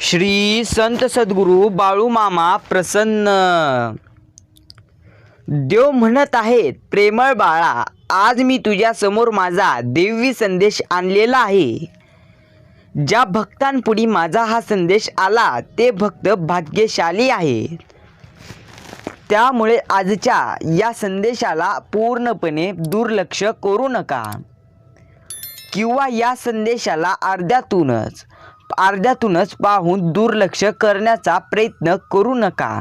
श्री संत सद्गुरू बाळू मामा प्रसन्न. देव म्हणत आहेत प्रेमळ बाळा आज मी तुझ्या समोर माझा देवी संदेश आणलेला आहे. ज्या भक्तांपुढी माझा हा संदेश आला ते भक्त भाग्यशाली आहे त्यामुळे आजच्या या संदेशाला पूर्णपणे दुर्लक्ष करू नका. किंवा या संदेशाला अर्ध्यातूनच अर्ध्यातूनच पाहून दुर्लक्ष करण्याचा प्रयत्न करू नका.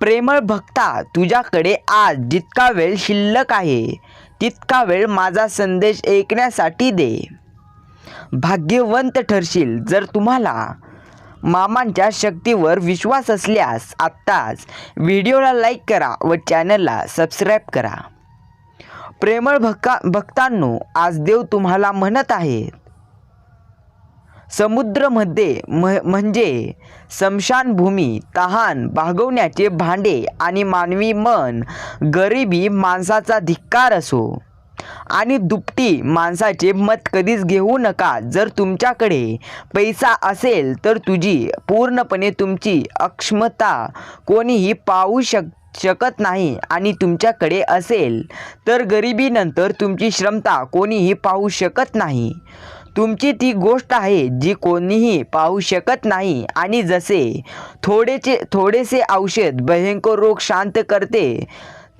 प्रेमळ भक्ता तुझ्याकडे आज जितका वेळ शिल्लक आहे तितका वेळ माझा संदेश ऐकण्यासाठी दे. भाग्यवंत ठरशील जर तुम्हाला मामांच्या शक्तीवर विश्वास असल्यास आत्ताच व्हिडिओला लाईक करा व चॅनलला सबस्क्राईब करा. प्रेमळ भक्का भक्तांनो आज देव तुम्हाला म्हणत आहेत समुद्रमध्ये म म्हणजे स्मशानभूमी तहान भागवण्याचे भांडे आणि मानवी मन गरिबी माणसाचा धिक्कार असो. आणि दुपटी माणसाचे मत कधीच घेऊ नका. जर तुमच्याकडे पैसा असेल तर तुझी पूर्णपणे तुमची अक्षमता कोणीही पाहू शक शकत नाही. आणि तुमच्याकडे असेल तर गरिबीनंतर तुमची क्षमता कोणीही पाहू शकत नाही. तुमची ती गोष्ट आहे जी कोणीही पाहू शकत नाही. आणि जसे थोडेचे थोडेसे औषध भयंकर रोग शांत करते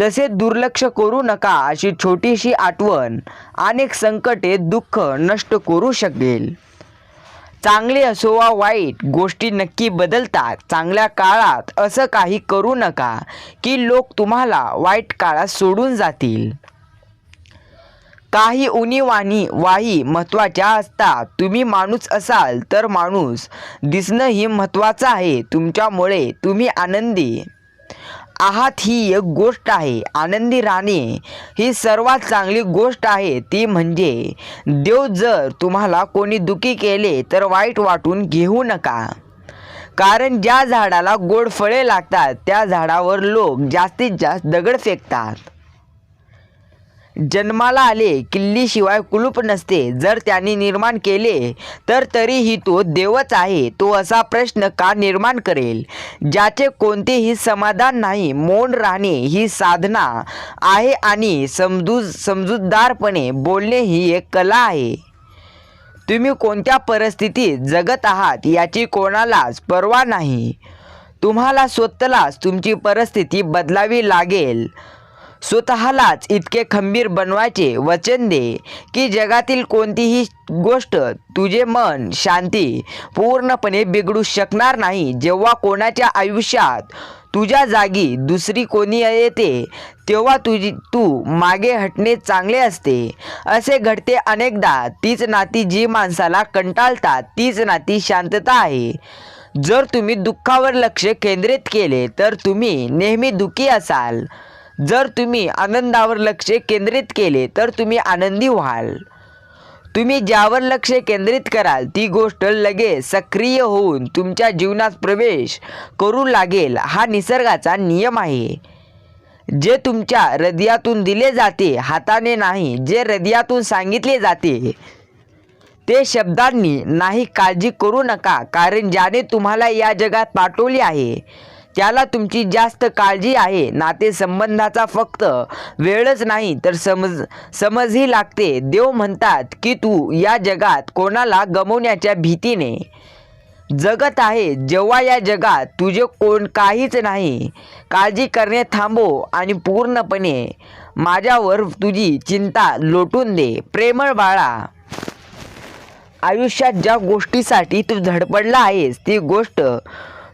तसे दुर्लक्ष करू नका अशी छोटीशी आठवण अनेक संकटे दुःख नष्ट करू शकेल. चांगले असो वा वाईट गोष्टी नक्की बदलतात. चांगल्या काळात असं काही करू नका की लोक तुम्हाला वाईट काळात सोडून जातील. काही उणीवाणी वाही महत्त्वाच्या असतात. तुम्ही माणूस असाल तर माणूस. दिसणं ही महत्त्वाचं आहे. तुमच्यामुळे तुम्ही आनंदी. आहात ही एक गोष्ट आहे. आनंदी राहणे ही सर्वात चांगली गोष्ट आहे. ती म्हणजे देव जर तुम्हाला कोणी दुखी केले तर वाईट वाटून घेऊ नका. कारण ज्या झाडाला गोड फळे लागतात त्या झाडावर लोक जास्तीत जास्त दगड फेकतात. जन्माला आले किल्लीशिवाय कुलूप नसते. जर त्यांनी निर्माण केले तर तरीही तो देवच आहे. तो असा प्रश्न का निर्माण करेल? ज्याचे कोणतेही समाधान नाही मौन राहणे ही साधना आहे आणि समजू समजूतदारपणे बोलणे ही एक कला आहे. तुम्ही कोणत्या परिस्थितीत जगत आहात याची कोणालाच पर्वा नाही. तुम्हाला स्वतःलाच तुमची परिस्थिती बदलावी लागेल. स्वतःलाच इतके खंबीर बनवायचे वचन दे की जगातील कोणतीही गोष्ट तुझे मन शांती पूर्णपणे बिघडू शकणार नाही. जेव्हा कोणाच्या आयुष्यात तुझ्या जागी दुसरी कोणी येते तेव्हा तुझी तू मागे हटणे चांगले असते. असे घडते अनेकदा. तीच नाती जी माणसाला कंटाळतात तीच नाती शांतता आहे. जर तुम्ही दुःखावर लक्ष केंद्रित केले तर तुम्ही नेहमी दुःखी असाल. जर तुम्ही आनंदावर लक्ष केंद्रित केले तर तुम्ही आनंदी व्हाल. तुम्ही ज्यावर लक्ष केंद्रित कराल ती गोष्ट लगेच सक्रिय होऊन तुमच्या जीवनात प्रवेश करू लागेल. हा निसर्गाचा नियम आहे. जे तुमच्या हृदयातून दिले जाते हाताने नाही जे हृदयातून सांगितले जाते ते शब्दांनी नाही काळजी करू नका कारण ज्याने तुम्हाला या जगात पाठवले आहे त्याला तुमची जास्त काळजी आहे. नातेसंबंधाचा फक्त वेळच नाही तर समज समजही लागते. देव म्हणतात की तू या जगात कोणाला गमवण्याच्या भीतीने जगत आहे. जेव्हा या जगात तुझे कोण काहीच नाही. काळजी करणे थांबो आणि पूर्णपणे माझ्यावर तुझी चिंता लोटून दे. प्रेमळ बाळा आयुष्यात ज्या गोष्टीसाठी तू धडपडला आहेस ती गोष्ट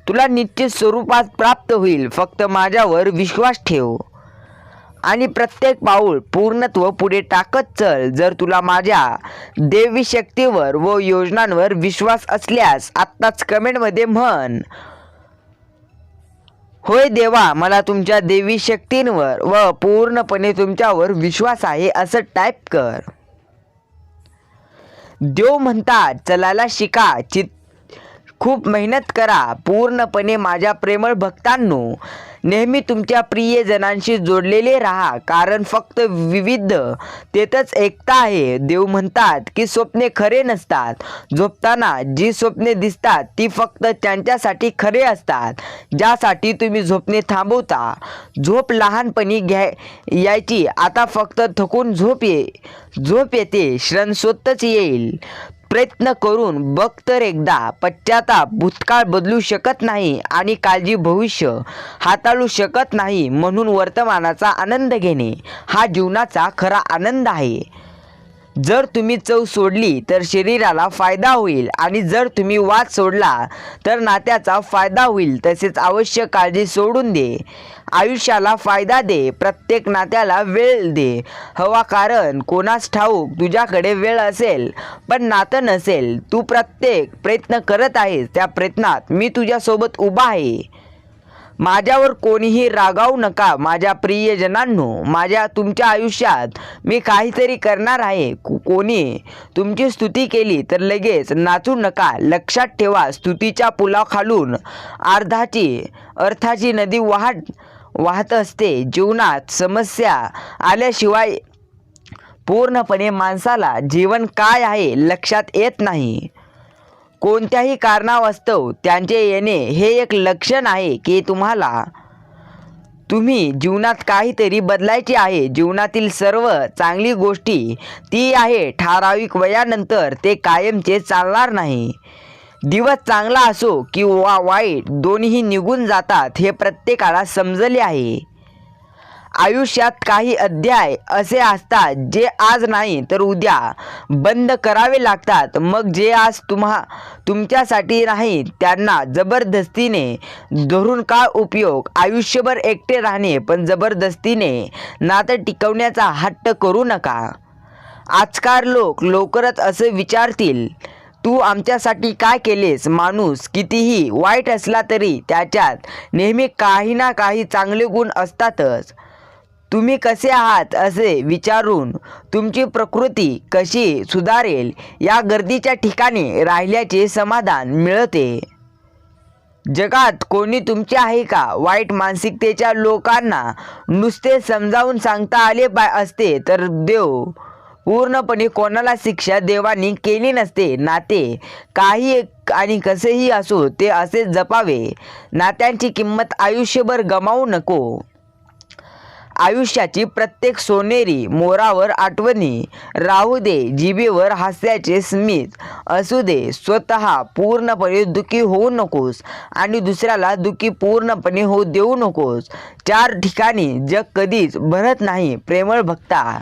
तुला निश्चित स्वरूपात प्राप्त होईल. फक्त माझ्यावर विश्वास ठेव. आणि प्रत्येक पाऊल पूर्णत्व पुढे टाकत चल. जर तुला माझ्या देवी शक्तीवर व योजनांवर विश्वास असल्यास आत्ताच कमेंटमध्ये म्हण. होय देवा मला तुमच्या देवी शक्तींवर व पूर्णपणे तुमच्यावर विश्वास आहे असं टाईप कर. देव म्हणतात चलायला शिका चित खूप मेहनत करा. पूर्णपणे माझ्या प्रेमळ भक्तांनो नेहमी तुमच्या प्रियजनांशी जोडलेले राहा. कारण फक्त विविध तेथच एकता आहे. देव म्हणतात की स्वप्ने खरे नसतात. झोपताना जी स्वप्ने दिसतात ती फक्त त्यांच्यासाठी खरे असतात ज्यासाठी तुम्ही झोपणे थांबवता. झोप लहानपणी घ्या यायची. आता फक्त थकून झोप ये झोप येते. श्रण स्वतःच येईल. प्रयत्न करून बघ तर एकदा पश्चाताप भूतकाळ बदलू शकत नाही आणि काळजी भविष्य हाताळू शकत नाही म्हणून वर्तमानाचा आनंद घेणे हा जीवनाचा खरा आनंद आहे. जर तुम्ही चव सोडली तर शरीराला फायदा होईल आणि जर तुम्ही वाद सोडला तर नात्याचा फायदा होईल तसेच आवश्यक काळजी सोडून दे. आयुष्याला फायदा दे प्रत्येक नात्याला वेळ दे. हवा कारण कोणास ठाऊक तुझ्याकडे वेळ असेल पण नातं नसेल तू प्रत्येक प्रयत्न करत आहेस त्या प्रयत्नात मी तुझ्यासोबत उभा आहे. माझ्यावर कोणीही रागावू नका माझ्या प्रियजनांनो. माझ्या तुमच्या आयुष्यात मी काहीतरी करणार आहे. कोणी तुमची स्तुती केली तर लगेच नाचू नका. लक्षात ठेवा स्तुतीच्या पुलाखालून अर्धाची अर्थाची नदी वाहत वाहत असते. जीवनात समस्या आल्याशिवाय पूर्णपणे माणसाला जीवन काय आहे लक्षात येत नाही. कोणत्याही कारणावास्तव त्यांचे येणे हे एक लक्षण आहे की तुम्हाला तुम्ही जीवनात काहीतरी बदलायचे आहे. जीवनातील सर्व चांगली गोष्टी ती आहे. ठराविक वयानंतर ते कायमचे चालणार नाही. दिवस चांगला असो किंवा वाईट दोन्ही निघून जातात हे प्रत्येकाला समजले आहे. आयुष्यात काही अध्याय असे असतात जे आज नाही तर उद्या. बंद करावे लागतात. मग जे आज तुम्हा तुमच्यासाठी नाही त्यांना जबरदस्तीने धरून काय उपयोग? आयुष्यभर एकटे राहणे पण जबरदस्तीने नातं टिकवण्याचा हट्ट करू नका. आजकाल लोक लवकरच असे विचारतील तू आमच्यासाठी काय केलेस? माणूस कितीही वाईट असला तरी त्याच्यात नेहमी काही ना काही चांगले गुण असतातच. तुम्ही कसे आहात असे विचारून तुमची प्रकृती कशी सुधारेल या गर्दीच्या ठिकाणी राहिल्याचे समाधान मिळते. जगात कोणी तुमचे आहे का? वाईट मानसिकतेच्या लोकांना नुसते समजावून सांगता आले पा असते तर देव पूर्णपणे कोणाला शिक्षा देवानी केली नसते. नाते काही आणि कसेही असो ते असे जपावे. नात्यांची किंमत आयुष्यभर गमावू नको. आयुष्याची प्रत्येक सोनेरी मोरावर आठवणी. राहू दे जिबेवर हास्याचे स्मित. असू दे स्वतः पूर्णपणे दुखी होऊ नकोस आणि दुसऱ्याला दुखी पूर्णपणे होऊ देऊ नकोस. चार ठिकाणी जग कधीच भरत नाही प्रेमळ भक्ता.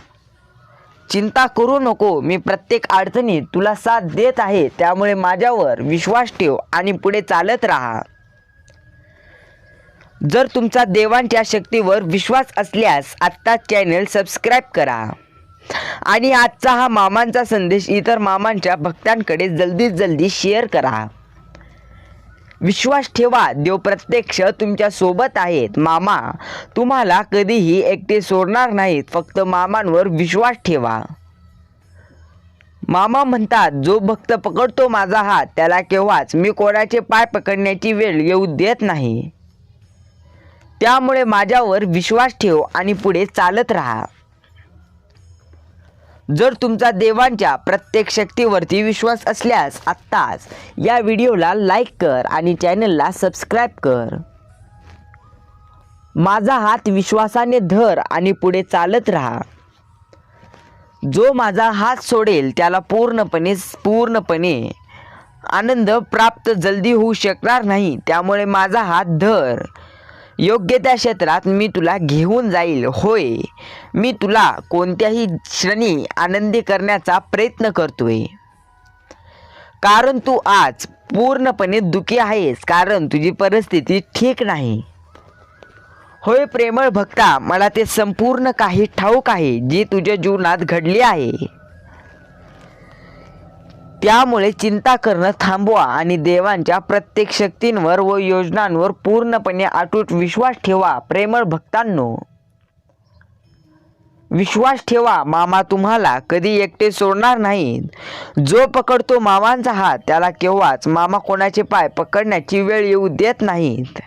चिंता करू नको मी प्रत्येक अडचणीत तुला साथ देत आहे त्यामुळे माझ्यावर विश्वास ठेव आणि पुढे चालत राहा. जर तुमचा देवांच्या शक्तीवर विश्वास असल्यास आत्ता चॅनल सबस्क्राईब करा. आणि आजचा हा मामांचा संदेश इतर मामांच्या भक्तांकडे जल्दीत जल्दी शेअर करा. विश्वास ठेवा देव प्रत्यक्ष तुमच्यासोबत आहेत. मामा तुम्हाला कधीही एकटे सोडणार नाहीत फक्त मामांवर विश्वास ठेवा. मामा म्हणतात जो भक्त पकडतो माझा हात त्याला केव्हाच मी कोणाचे पाय पकडण्याची वेळ येऊ देत नाही. त्यामुळे माझ्यावर विश्वास ठेव आणि पुढे चालत राहा. जर तुमचा देवांच्या प्रत्येक शक्तीवरती विश्वास असल्यास आत्ताच या व्हिडिओला लाईक कर आणि चॅनलला सबस्क्राईब कर. माझा हात विश्वासाने धर आणि पुढे चालत राहा. जो माझा हात सोडेल त्याला पूर्णपणे पूर्णपणे आनंद प्राप्त जल्दी होऊ शकणार नाही. त्यामुळे माझा हात धर. योग्य त्या क्षेत्रात मी तुला घेऊन जाईल होय. मी तुला कोणत्याही क्षणी आनंदी करण्याचा प्रयत्न करतोय. कारण तू आज पूर्णपणे दुखी आहेस कारण तुझी परिस्थिती ठीक नाही. होय प्रेमळ भक्ता मला ते संपूर्ण काही ठाऊक आहे जी तुझ्या जीवनात घडली आहे. त्यामुळे चिंता करणं थांबवा आणि देवांच्या प्रत्येक शक्तींवर व योजनांवर पूर्णपणे अटूट विश्वास ठेवा प्रेमळ भक्तांनो. विश्वास ठेवा मामा तुम्हाला कधी एकटे सोडणार नाहीत. जो पकडतो मामांचा हात त्याला केव्हाच मामा कोणाचे पाय पकडण्याची वेळ येऊ देत नाहीत.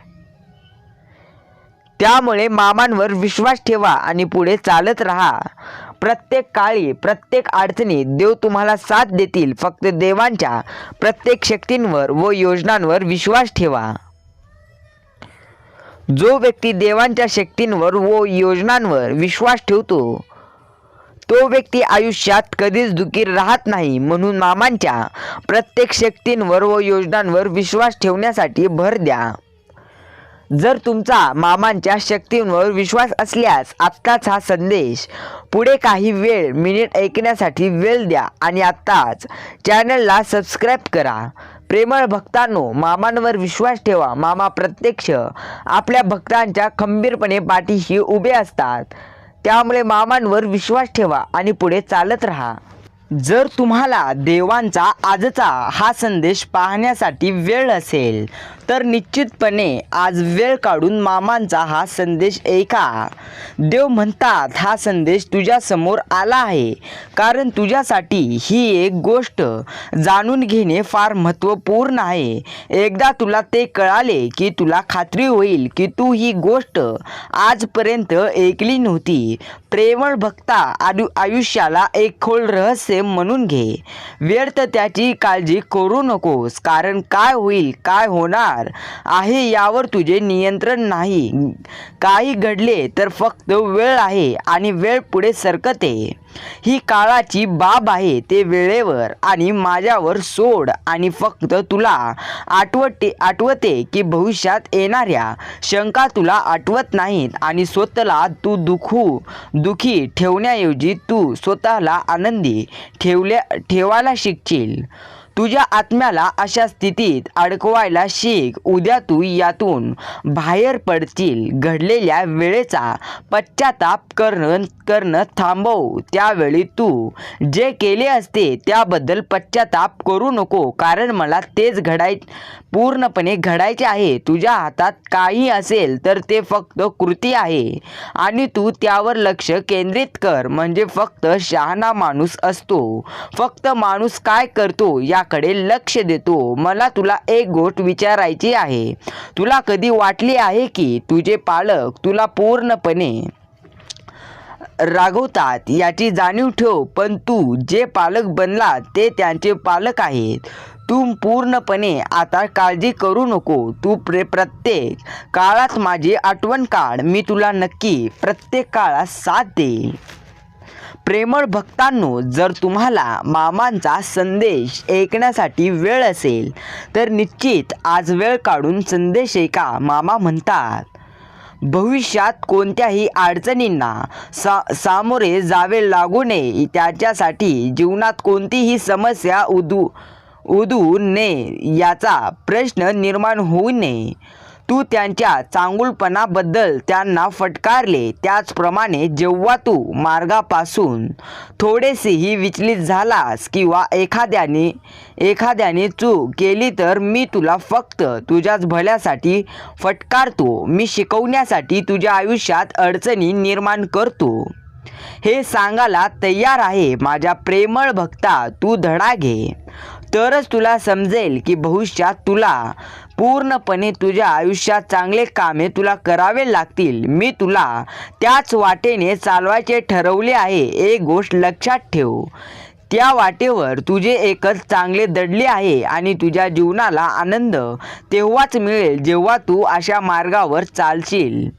त्यामुळे मामांवर विश्वास ठेवा आणि पुढे चालत राहा. प्रत्येक काळी प्रत्येक अडचणीत देव तुम्हाला साथ देतील. फक्त देवांच्या प्रत्येक शक्तींवर व योजनांवर विश्वास ठेवा. जो व्यक्ती देवांच्या शक्तींवर व योजनांवर विश्वास ठेवतो तो व्यक्ती आयुष्यात कधीच दुखी राहत नाही म्हणून मामांच्या प्रत्येक शक्तींवर व योजनांवर विश्वास ठेवण्यासाठी भर द्या. जर तुमचा मामांच्या शक्तींवर विश्वास असल्यास आत्ताच हा संदेश. पुढे काही वेळ मिनिट ऐकण्यासाठी वेळ द्या आणि आत्ताच चॅनलला सबस्क्राईब करा. प्रेमळ भक्तांनो मामांवर विश्वास ठेवा. मामा प्रत्यक्ष आपल्या भक्तांच्या खंबीरपणे पाठीशी उभे असतात. त्यामुळे मामांवर विश्वास ठेवा आणि पुढे चालत राहा. जर तुम्हाला देवांचा आजचा हा संदेश पाहण्यासाठी वेळ असेल तर निश्चितपणे आज वेळ काढून मामांचा हा संदेश ऐका. देव म्हणतात हा संदेश तुझ्यासमोर आला आहे. कारण तुझ्यासाठी ही एक गोष्ट जाणून घेणे फार महत्त्वपूर्ण आहे. एकदा तुला ते कळाले की तुला खात्री होईल की तू ही गोष्ट आजपर्यंत ऐकली नव्हती. प्रेमळ भक्ता आयु आयुष्याला एक खोल रहस्य म्हणून घे. व्यर्थ त्याची काळजी करू नकोस. कारण काय होईल काय होणार आहे यावर तुझे नियंत्रण नाही. काही घडले तर फक्त वेळ आहे आणि वेळ पुढे सरकते. ही काळाची बाब आहे ते वेळेवर आणि माझ्यावर सोड आणि फक्त तुला आठवते आठवते की भविष्यात येणाऱ्या शंका तुला आठवत नाहीत आणि स्वतःला तू दुखू दुखी ठेवण्याऐवजी तू स्वतःला आनंदी ठेवल्या ठेवायला शिकशील. तुझ्या आत्म्याला अशा स्थितीत अडकवायला शिक. उद्या तू यातून बाहेर पडतील घडलेल्या वेळेचा पश्चाताप करणं करणं थांबव. त्यावेळी तू जे केले असते त्याबद्दल पश्चाताप करू नको. कारण मला तेच घडाय पूर्णपणे घडायचे आहे. तुझ्या हातात काही असेल तर ते फक्त कृती आहे. आणि तू त्यावर लक्ष केंद्रित कर. म्हणजे फक्त शहाणा माणूस असतो. फक्त माणूस काय करतो या माझ्याकडे लक्ष देतो मला तुला एक गोष्ट विचारायची आहे. तुला कधी वाटली आहे की तुझे पालक तुला पूर्णपणे रागवतात? याची जाणीव ठेव पण तू जे पालक बनला ते त्यांचे पालक आहेत. तू पूर्णपणे आता काळजी करू नको. तू प्रे प्रत्येक काळात माझी आठवण काढ. मी तुला नक्की प्रत्येक काळात साथ देईल प्रेमळ भक्तांनो जर तुम्हाला मामांचा संदेश ऐकण्यासाठी वेळ असेल तर निश्चित आज वेळ काढून संदेश ऐका मामा म्हणतात. भविष्यात कोणत्याही अडचणींना सा सामोरे जावे लागू नये त्याच्यासाठी जीवनात कोणतीही समस्या उदू उदू नये याचा प्रश्न निर्माण होऊ नये. तू त्यांच्या चांगुलपणाबद्दल त्यांना फटकारले. त्याचप्रमाणे जेव्हा तू मार्गापासून थोडेसेही विचलित झालास किंवा एखाद्याने एखाद्याने चूक केली तर मी तुला फक्त तुझ्याच भल्यासाठी फटकारतो. मी शिकवण्यासाठी तुझ्या आयुष्यात अडचणी निर्माण करतो. हे सांगायला तयार आहे माझ्या प्रेमळ भक्ता. तू धडा घे. तरच तुला समजेल की भविष्यात तुला पूर्णपणे तुझ्या आयुष्यात चांगले कामे तुला करावे लागतील. मी तुला त्याच वाटेने चालवायचे ठरवले आहे. एक गोष्ट लक्षात ठेव. त्या वाटेवर तुझे एकच चांगले दडले आहे आणि तुझ्या जीवनाला आनंद तेव्हाच मिळेल जेव्हा तू अशा मार्गावर चालशील.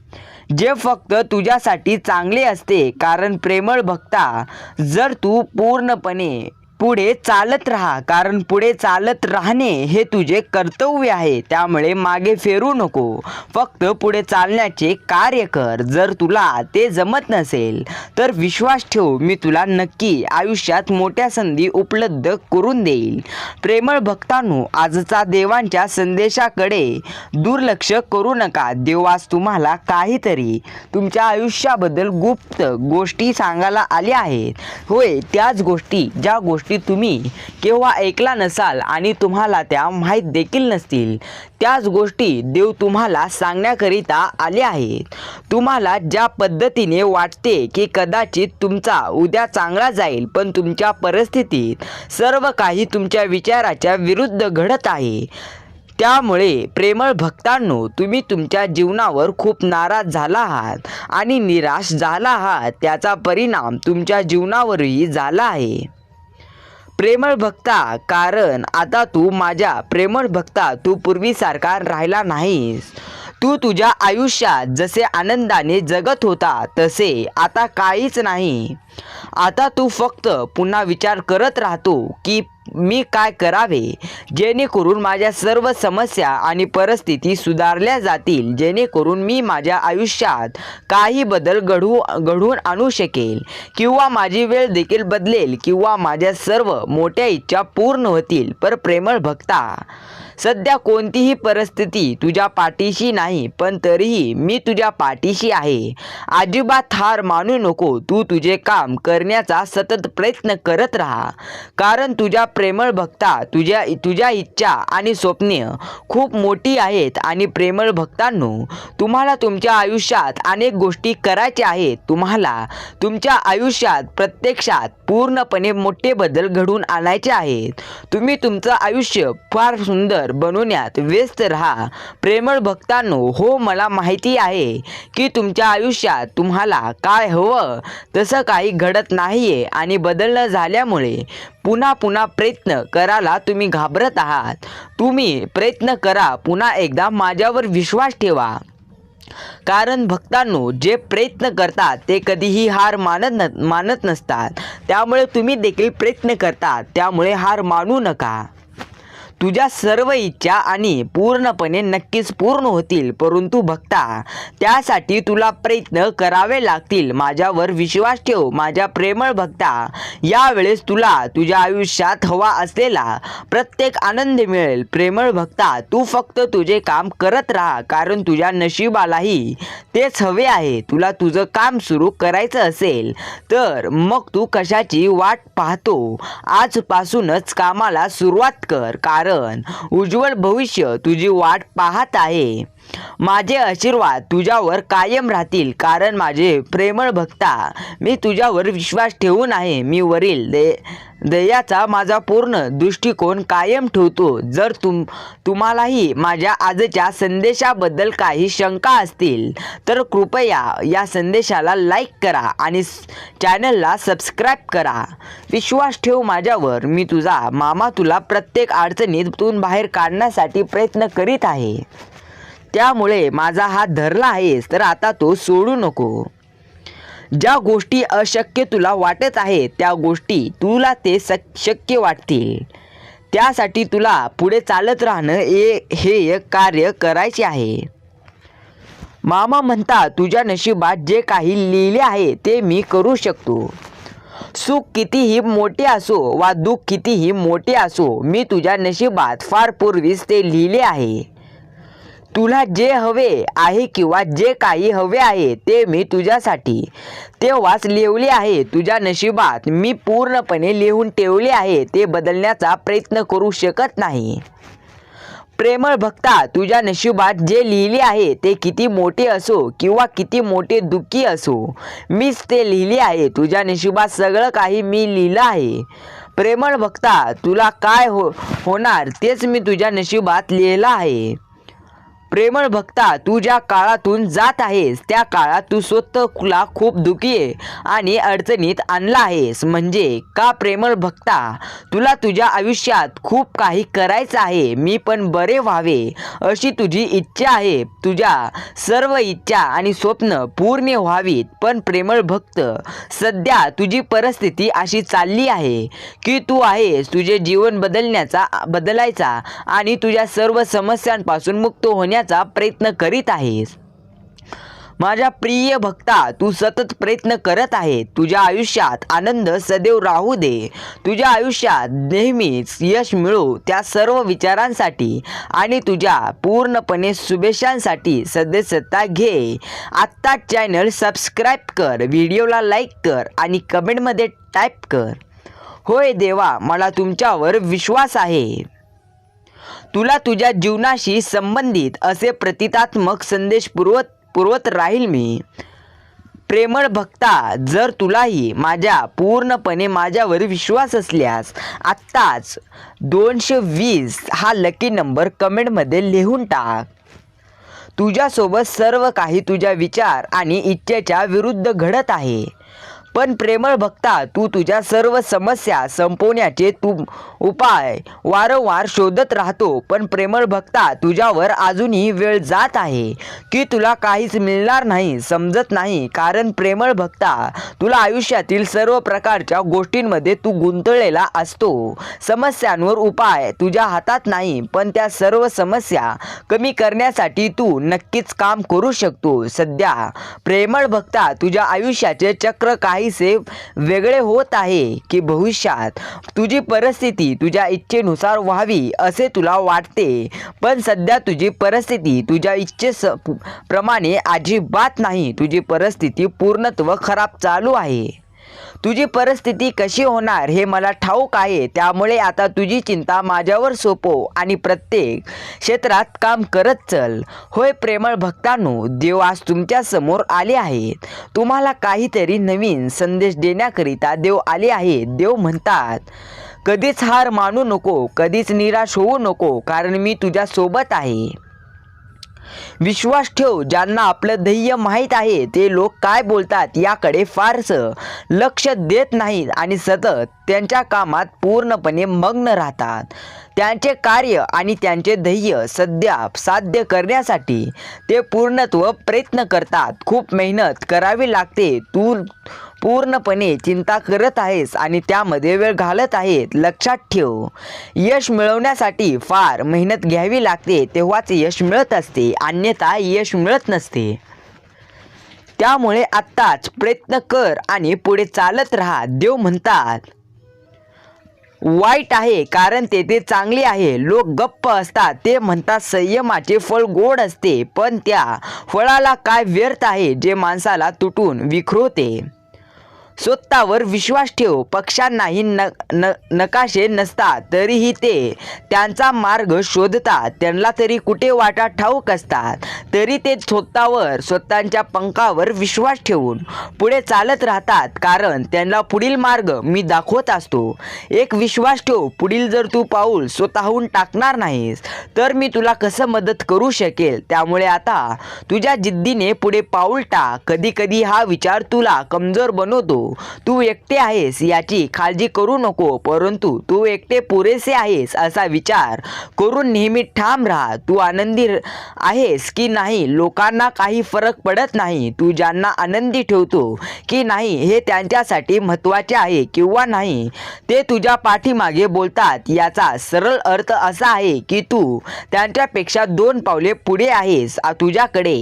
जे फक्त तुझ्यासाठी चांगले असते कारण प्रेमळ भक्ता जर तू पूर्णपणे पुढे चालत राहा कारण पुढे चालत राहणे हे तुझे कर्तव्य आहे. त्यामुळे मागे फेरू नको. फक्त पुढे चालण्याचे कार्य कर. जर तुला ते जमत नसेल तर विश्वास ठेव मी तुला नक्की आयुष्यात मोठ्या संधी उपलब्ध करून देईल. प्रेमळ भक्तांनो आजचा देवांच्या संदेशाकडे दुर्लक्ष करू नका. देवास तुम्हाला काहीतरी तुमच्या आयुष्याबद्दल गुप्त गोष्टी सांगायला आल्या आहेत. होय त्याच गोष्टी ज्या गोष्टी तुम्ही केव्हा ऐकला नसाल आणि तुम्हाला त्या माहीत देखील नसतील त्याच गोष्टी देव तुम्हाला सांगण्याकरिता आले आहेत. तुम्हाला ज्या पद्धतीने वाटते की कदाचित तुमचा उद्या चांगला जाईल पण तुमच्या परिस्थितीत सर्व काही तुमच्या विचाराच्या विरुद्ध घडत आहे. त्यामुळे प्रेमळ भक्तांनो तुम्ही तुमच्या जीवनावर खूप नाराज झाला आहात आणि निराश झाला आहात त्याचा परिणाम तुमच्या जीवनावरही झाला आहे. प्रेमळ भक्ता कारण आता तू माझ्या प्रेमळ भक्ता तू पूर्वीसारखा राहिला नाहीस. तू तुझ्या आयुष्यात जसे आनंदाने जगत होता तसे आता काहीच नाही. आता तू फक्त पुन्हा विचार करत राहतो की मी काय करावे? जेणेकरून माझ्या सर्व समस्या आणि परिस्थिती सुधारल्या जातील जेणेकरून मी माझ्या आयुष्यात काही बदल घडवू घडवून आणू शकेल किंवा माझी वेळ देखील बदलेल किंवा माझ्या सर्व मोठ्या इच्छा पूर्ण होतील. पर प्रेमळ भक्ता सध्या कोणतीही परिस्थिती तुझ्या पाठीशी नाही पण तरीही मी तुझ्या पाठीशी आहे. अजिबात हार मानू नको तू तुझे काम करण्याचा सतत प्रयत्न करत राहा. कारण तुझ्या प्रेमळ भक्ता तुझ्या तुझ्या इच्छा आणि स्वप्ने खूप मोठी आहेत आणि प्रेमळ भक्तांनो तुम्हाला तुमच्या आयुष्यात अनेक गोष्टी करायच्या आहेत. तुम्हाला तुमच्या आयुष्यात प्रत्यक्षात पूर्णपणे मोठे बदल घडवून आणायचे आहेत. तुम्ही तुमचं आयुष्य फार सुंदर बनवण्यात व्यस्त राहा. प्रेमळ भक्तांनो हो मला माहिती आहे की तुमच्या आयुष्यात तुम्हाला काय हवं? तसं काही घडत नाहीये आणि बदल न झाल्यामुळे पुन्हा पुन्हा प्रयत्न करायला तुम्ही घाबरत आहात. तुम्ही प्रयत्न करा पुन्हा एकदा माझ्यावर विश्वास ठेवा. कारण भक्तांनो जे प्रयत्न करतात ते कधीही हार मानत न मानत नसतात. त्यामुळे तुम्ही देखील प्रयत्न करतात. त्यामुळे हार मानू नका. तुझ्या सर्व इच्छा आणि पूर्णपणे नक्कीच पूर्ण होतील परंतु भक्ता त्यासाठी तुला प्रयत्न करावे लागतील. माझ्यावर विश्वास ठेव माझ्या प्रेमळ भक्ता. यावेळेस तुला तुझ्या आयुष्यात हवा असलेला प्रत्येक आनंद मिळेल. प्रेमळ भक्ता तू फक्त तुझे काम करत राहा कारण तुझ्या नशिबालाही तेच हवे आहे. तुला तुझं काम सुरू करायचं असेल तर मग तू कशाची वाट पाहतो? आजपासूनच कामाला सुरुवात कर कारण उज्ज्वल भविष्य तुझी वाट पाहत आहे. माझे आशीर्वाद तुझ्यावर कायम राहतील कारण माझे प्रेमळ भक्ता मी तुझ्यावर विश्वास ठेवून आहे मी वरील दे दयाचा माझा पूर्ण दृष्टिकोन कायम ठेवतो. जर तुम तुम्हालाही माझ्या आजच्या संदेशाबद्दल काही शंका असतील तर कृपया या संदेशाला लाईक करा आणि चॅनलला सबस्क्राईब करा. विश्वास ठेव माझ्यावर. मी तुझा मामा तुला प्रत्येक अडचणीतून बाहेर काढण्यासाठी प्रयत्न करीत आहे. त्यामुळे माझा हात धरला आहेस तर आता तो सोडू नको. ज्या गोष्टी अशक्य तुला वाटत आहेत त्या गोष्टी तुला ते शक्य वाटतील. त्यासाठी तुला पुढे चालत राहणं हे हे एक कार्य करायचे आहे. मामा म्हणता तुझ्या नशिबात जे काही लिहिले आहे ते मी करू शकतो. सुख कितीही मोठे असो वा दुःख कितीही मोठे असो मी तुझ्या नशिबात फार पूर्वीच ते लिहिले आहे. तुला जे हवे आहे किंवा जे काही हवे आहे ते मी तुझ्यासाठी. तेव्हाच लिहिले आहे तुझ्या नशिबात. मी पूर्णपणे लिहून ठेवले आहे ते बदलण्याचा प्रयत्न करू शकत नाही. प्रेमळ भक्ता तुझ्या नशिबात जे लिहिले आहे ते किती मोठे असो किंवा किती मोठे दुःखी असो मीच ते लिहिले आहे. तुझ्या नशिबात सगळं काही मी लिहिलं आहे. प्रेमळ भक्ता तुला काय हो होणार तेच मी तुझ्या नशिबात लिहिलं आहे. प्रेमळ भक्ता तू ज्या काळातून जात आहेस त्या काळात तू स्वतःला खूप दुखी आहे आणि अडचणीत आणला आहेस. म्हणजे का प्रेमळ भक्ता तुला तुझ्या आयुष्यात खूप काही करायचं आहे मी पण बरे व्हावे अशी तुझी इच्छा आहे. तुझ्या सर्व इच्छा आणि स्वप्न पूर्ण व्हावीत पण प्रेमळ भक्त सध्या तुझी परिस्थिती अशी चालली आहे की तू आहेस तुझे जीवन बदलण्याचा बदलायचा आणि तुझ्या सर्व समस्यांपासून मुक्त होण्या करण्याचा प्रयत्न करीत आहेस. माझ्या प्रिय भक्ता तू सतत प्रयत्न करत आहे. तुझ्या आयुष्यात आनंद सदैव राहू दे. तुझ्या आयुष्यात नेहमीच यश मिळो त्या सर्व विचारांसाठी आणि तुझ्या पूर्णपणे शुभेच्छांसाठी सदस्यता घे. आत्ता चॅनल सबस्क्राईब कर व्हिडिओला लाईक कर आणि कमेंटमध्ये टाईप कर. होय देवा मला तुमच्यावर विश्वास आहे. तुला तुझ्या जीवनाशी संबंधित असे प्रतितात्मक संदेश पुरवत पुरवत राहील मी. प्रेमळ भक्ता जर तुलाही माझ्या पूर्णपणे माझ्यावर विश्वास असल्यास आत्ताच दोनशे वीस हा लकी नंबर कमेंटमध्ये लिहून टाक. तुझ्यासोबत सर्व काही तुझ्या विचार आणि इच्छेच्या विरुद्ध घडत आहे. पण प्रेमळ भक्ता तू तुझ्या सर्व समस्या संपवण्याचे तू उपाय वारंवार शोधत राहतो. पण प्रेमळ भक्ता तुझ्यावर अजूनही वेळ जात आहे. की तुला काहीच मिळणार नाही समजत नाही. कारण प्रेमळ भक्ता तुला आयुष्यातील सर्व प्रकारच्या गोष्टींमध्ये तू गुंतलेला असतो. समस्यांवर उपाय तुझ्या हातात नाही पण त्या सर्व समस्या कमी करण्यासाठी तू नक्कीच काम करू शकतो. सध्या प्रेमळ भक्ता तुझ्या आयुष्याचे चक्र काहीसे वेगळे होत आहे की भविष्यात? तुझी परिस्थिती तुझ्या इच्छेनुसार व्हावी असे तुला वाटते. पण सध्या तुझी परिस्थिती तुझ्या इच्छे स प्रमाणे अजिबात नाही. तुझी परिस्थिती पूर्णत्व खराब चालू आहे. तुझी परिस्थिती कशी होणार हे मला ठाऊक आहे. त्यामुळे आता तुझी चिंता माझ्यावर सोपव आणि प्रत्येक क्षेत्रात काम करत चल. होय प्रेमळ भक्तांनो देव आज तुमच्यासमोर आले आहेत. तुम्हाला काहीतरी नवीन संदेश देण्याकरिता देव आले आहेत. देव म्हणतात कधीच हार मानू नको कधीच निराश होऊ नको कारण मी तुझ्यासोबत आहे. विश्वास ठेव ज्यांना आपलं ध्येय माहीत आहे ते लोक काय बोलतात याकडे फारसं लक्ष देत नाहीत आणि सतत त्यांच्या कामात पूर्णपणे मग्न राहतात. त्यांचे कार्य आणि त्यांचे ध्येय सध्या साध्य करण्यासाठी ते पूर्णत्व प्रयत्न करतात. खूप मेहनत करावी लागते. तू पूर्णपणे चिंता करत आहेस आणि त्यामध्ये वेळ घालत आहेत लक्षात ठेव. यश मिळवण्यासाठी फार मेहनत घ्यावी लागते तेव्हाच यश मिळत असते. अन्यथा यश मिळत नसते. त्यामुळे आत्ताच प्रयत्न कर आणि पुढे चालत राहा देव म्हणतात. वाईट आहे कारण तेथे चांगले आहे. लोक गप्प असतात ते म्हणतात संयमाचे फळ गोड असते पण त्या फळाला काय व्यर्थ आहे जे माणसाला तुटून विखरवते स्वतःवर विश्वास ठेव. पक्षांनाही न न नकाशे नसतात तरीही ते त्यांचा मार्ग शोधतात. त्यांना तरी कुठे वाटा ठाऊक असतात तरी ते स्वतःवर स्वतःच्या पंखावर विश्वास ठेवून पुढे चालत राहतात. कारण त्यांना पुढील मार्ग मी दाखवत असतो. एक विश्वास ठेव पुढील जर तू पाऊल स्वतःहून टाकणार नाहीस तर मी तुला कसं मदत करू शकेल? त्यामुळे आता तुझ्या जिद्दीने पुढे पाऊल टाक. कधी कधी हा विचार तुला कमजोर बनवतो. तू एकटे आहेस याची काळजी करू नको परंतु तू एकटे पुरेसे आहेस असा विचार करून नेहमी ठाम राहा. तू आनंदी आहेस की नाही लोकांना काही फरक पडत नाही. तू ज्यांना आनंदी ठेवतो की नाही हे त्यांच्यासाठी महत्त्वाचे आहे किंवा नाही ते तुझ्या पाठीमागे बोलतात. याचा सरळ अर्थ असा आहे की तू त्यांच्यापेक्षा दोन पावले पुढे आहेस. तुझ्याकडे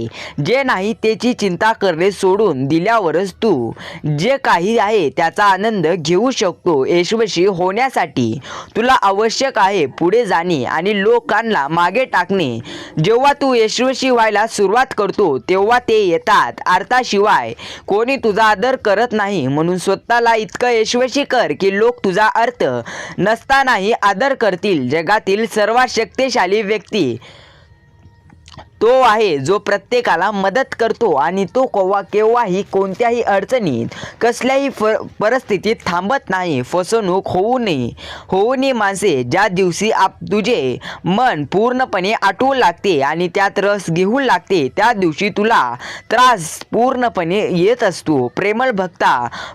जे नाही त्याची चिंता करणे सोडून दिल्यावरच तू जे काही आहे त्याचा आनंद घेऊ शकतो. यशस्वी होण्यासाठी तुला आवश्यक आहे पुढे जाणे आणि लोकांना मागे टाकणे. जेव्हा तू यशस्वी व्हायला सुरुवात करतो तेव्हा ते येतात. अर्थाशिवाय कोणी तुझा आदर करत नाही. म्हणून स्वतःला इतकं यशस्वी कर की लोक तुझा अर्थ नसतानाही आदर करतील. जगातील सर्वात शक्तिशाली व्यक्ती तो आहे जो प्रत्येकाला मदत करतो आणि तो केव्हा केव्हाही कोणत्याही अडचणीत कसल्याही फ परिस्थितीत थांबत नाही फसवणूक होऊ नये. होऊ नये माणसे ज्या दिवशी आप तुझे मन पूर्णपणे आटवू लागते आणि त्यात रस घेऊ लागते त्या दिवशी तुला त्रास पूर्णपणे येत असतो. प्रेमळ भक्ता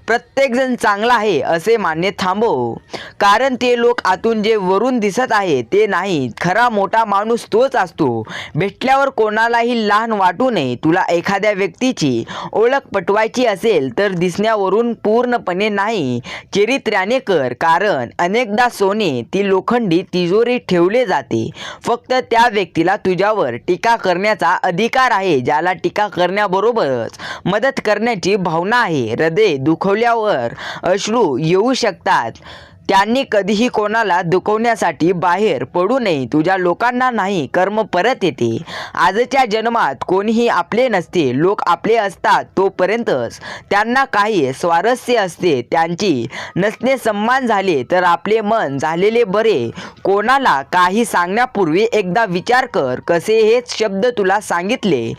प्रत्येकजण चांगला आहे असे मान्य थांबव. कारण ते लोक आतून जे वरून दिसत आहे ते नाही खरा मोठा माणूस तोच असतो. भेटल्यावर कोणालाही लहान वाटू नये. तुला एखाद्या व्यक्तीची ओळख पटवायची असेल तर दिसण्यावरून पूर्णपणे नाही. चरित्र्याने कर कारण अनेकदा सोने ती लोखंडी तिजोरी ठेवले जाते. फक्त त्या व्यक्तीला तुझ्यावर टीका करण्याचा अधिकार आहे ज्याला टीका करण्याबरोबरच मदत करण्याची भावना आहे. हृदय दुखवल्यावर अश्रू येऊ शकतात. त्यांनी कधीही कोणाला दुखवण्यासाठी बाहेर पडू नये. तुझ्या लोकांना नाही कर्म परत येते. आजच्या जन्मात कोणीही आपले नसते. लोक आपले असतात तोपर्यंतच. त्यांना काही स्वारस्य असते. त्यांची नसणे सम्मान झाले तर आपले मन झालेले बरे. कोणाला काही सांगण्यापूर्वी एकदा विचार कर कसे हेच शब्द तुला सांगितले.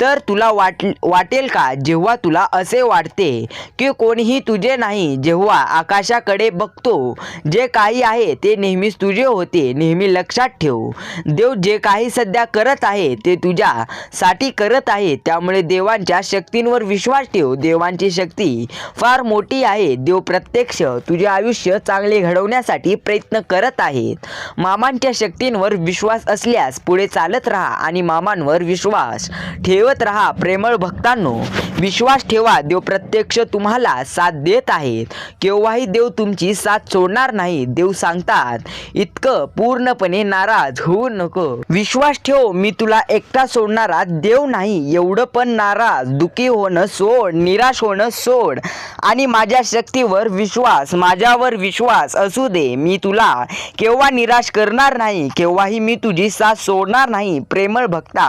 तर तुला वाट वाटेल का? जेव्हा तुला असे वाटते की कोणीही तुझे नाही जेव्हा आकाशाकडे बघतो जे काही आहे ते नेहमीच तुझे होते नेहमी लक्षात ठेव. देव जे काही सध्या करत आहे ते तुझ्यासाठी करत आहे त्यामुळे देवांच्या शक्तींवर विश्वास ठेव. देवांची शक्ती फार मोठी आहे. देव प्रत्यक्ष तुझे आयुष्य चांगले घडवण्यासाठी प्रयत्न करत आहेत. मामांच्या शक्तींवर विश्वास असल्यास पुढे चालत राहा आणि मामांवर विश्वास ठेवत राहा प्रेमळ भक्तांनो. विश्वास ठेवा. देव प्रत्यक्ष तुम्हाला साथ देत आहेत. केव्हाही देव तुमची साथ सोडणार नाही. देव सांगतात इतकं पूर्णपणे नाराज होऊ नको. विश्वास ठेव मी तुला एकटा सोडणारा देव नाही. एवढं पण नाराज दुखी होणं सोड निराश होणं सोड. आणि माझ्या शक्तीवर विश्वास माझ्यावर विश्वास असू दे. मी तुला केव्हा निराश करणार नाही केव्हाही मी तुझी साथ सोडणार नाही. प्रेमळ भक्ता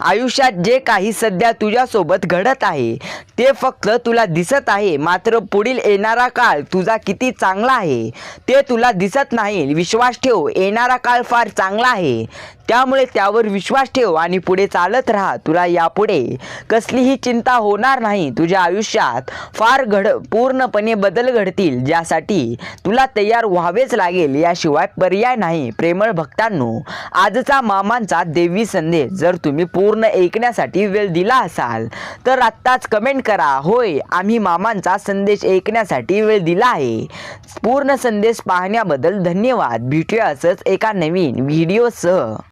आयुष्यात जे काही सध्या तुझ्यासोबत घडत आहे ते फक्त तुला दिसत आहे. मात्र पुढील येणारा काळ तुझा किती चांगला आहे. ते तुला दिसत नाही. विश्वास ठेव येणारा काळ फार चांगला आहे. त्यामुळे त्यावर विश्वास ठेव आणि पुढे चालत राहा. तुला यापुढे कसलीही चिंता होणार नाही. तुझ्या आयुष्यात फार घड पूर्णपणे बदल घडतील ज्यासाठी तुला तयार व्हावेच लागेल. याशिवाय पर्याय नाही. प्रेमळ भक्तांनो आजचा मामांचा देवी संदेश जर तुम्ही पूर्ण ऐकण्यासाठी वेळ दिला असाल तर आत्ताच कमेंट करा. होय आम्ही मामांचा संदेश ऐकण्यासाठी वेळ दिला आहे. पूर्ण संदेश पाहण्याबद्दल धन्यवाद. भेटूया असंच एका नवीन व्हिडिओसह.